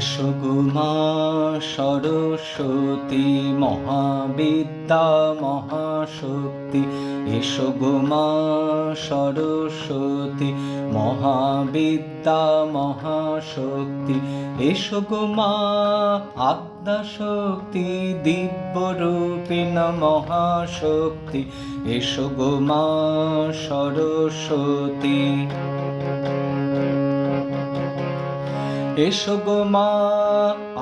এসো সরস্বতী মহাবিদ্যা মহাশক্তি, এসো সরস্বতী মহাবিদ্যা মহাশক্তি, এসো মা আদ্যা শক্তি দিব্য রূপিণ মহাশক্তি, এসো সরস্বতী। এসো গো মা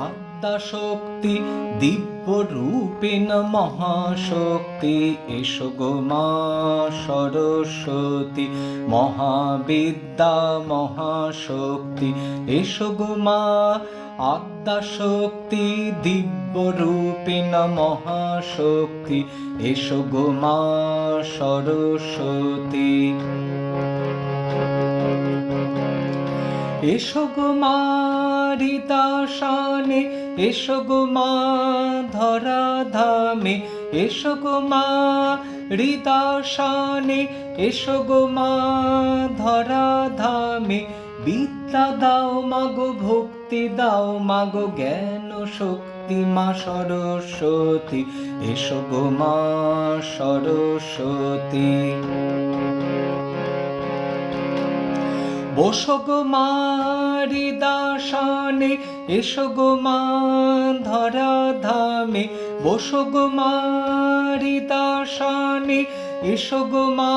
আদ্যা শক্তি, দিব্য রূপিণ মহাশক্তি এসো গো মা সরস্বতী, মহাবিদ্যা মহাশক্তি এসো গো মা আদ্যা শক্তি, দিব্য রূপিণ মহাশক্তি এসো গো মা সরস্বতী। এসো গো মা এসো গো মা ধরা ধামে এসো গো মা হৃদাসনে এসো গো মা ধরা ধামে বিদ্যা দাও মাগো, ভক্তি দাও মাগো, জ্ঞান শক্তি মা সরস্বতী। এসো গো মা সরস্বতী। বসো গো মারি দাসনে এসো গো মা ধরা ধামে বসো গো মারি দাসনে এসো গো মা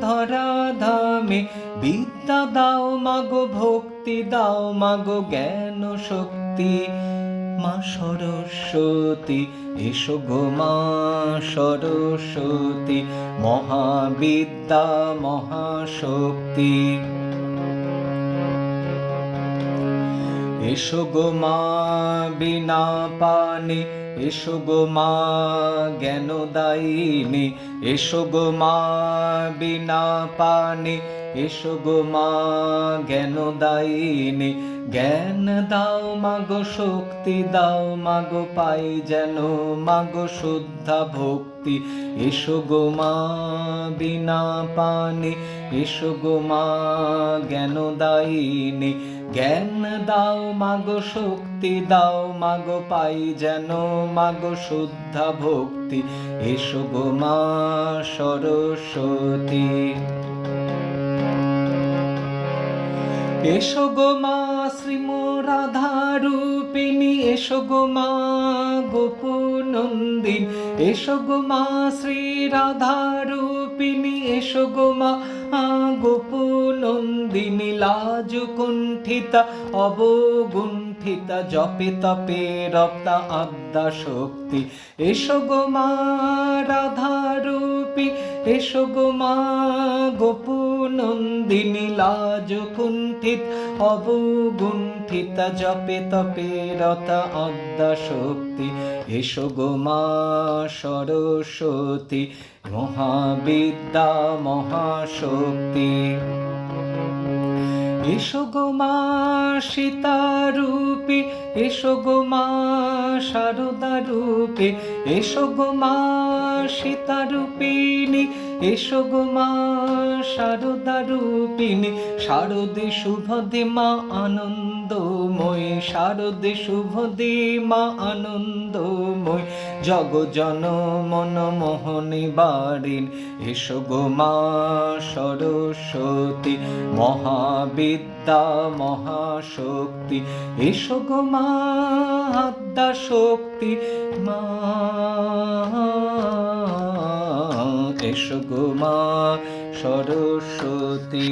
ধরা ধামে বিদ্যা দাও মাগো ভক্তি, দাও মাগো জ্ঞান শক্তি। মা সরস্বতী, এসো গো মা সরস্বতী। মহাবিদ্যা মহাশক্তি। এসো গো মা বিনা পানে, এসো গো মা জ্ঞানদায়িনী এসো গো মা বিনা পানে, এসো গো মা জ্ঞানদায়িনী জ্ঞান দাও মাগো শক্তি দাও মাগো পাই যেন মাগো শুদ্ধা ভক্তি। এসো গো মা বিনা পানে, এসো গো মা জ্ঞানদায়িনী জ্ঞান দাও মাগো শক্তি, দাও মাগো পাই যেন মাগো শুদ্ধা ভক্তি। এসো গো মা সরস্বতী। এসো গো মা শ্রীম রাধা রূপিণী এসো গো মা গোপনন্দিন। এসো গো মা শ্রী রাধা রূপিণী এসো গো মা গোপনন্দিনী লাজ কুণ্ঠিতা অবগুণ্ঠিতা, জপে তপে রপ্তা আদ্যা শক্তি। এসো গো মা রাধা রূপী এসো গো মা গোপনন্দিনী লাজ কুণ্ঠিত অবগুণ্ঠিতা, জপে তপে রতা আদ্যা শক্তি। এসো গো মা সরস্বতী, মহাবিদ্যা মহাশক্তি। এসো গো মা সীতারূপী, এসো গো মা সারদা রূপে এসো গো মা সীতারূপিণী, এসো গো মা সারদা রূপিণী শারদে শুভদে মা আনন্দময়, শারদে শুভদে মা আনন্দময়, জগ জন মন মোহনী বারিন এসো গো মা সরস্বতী, মহাবিদ্যা, মহাশক্তি, এসো গো মা আদ্যা শক্তি, মা এসো গো মা সরস্বতী।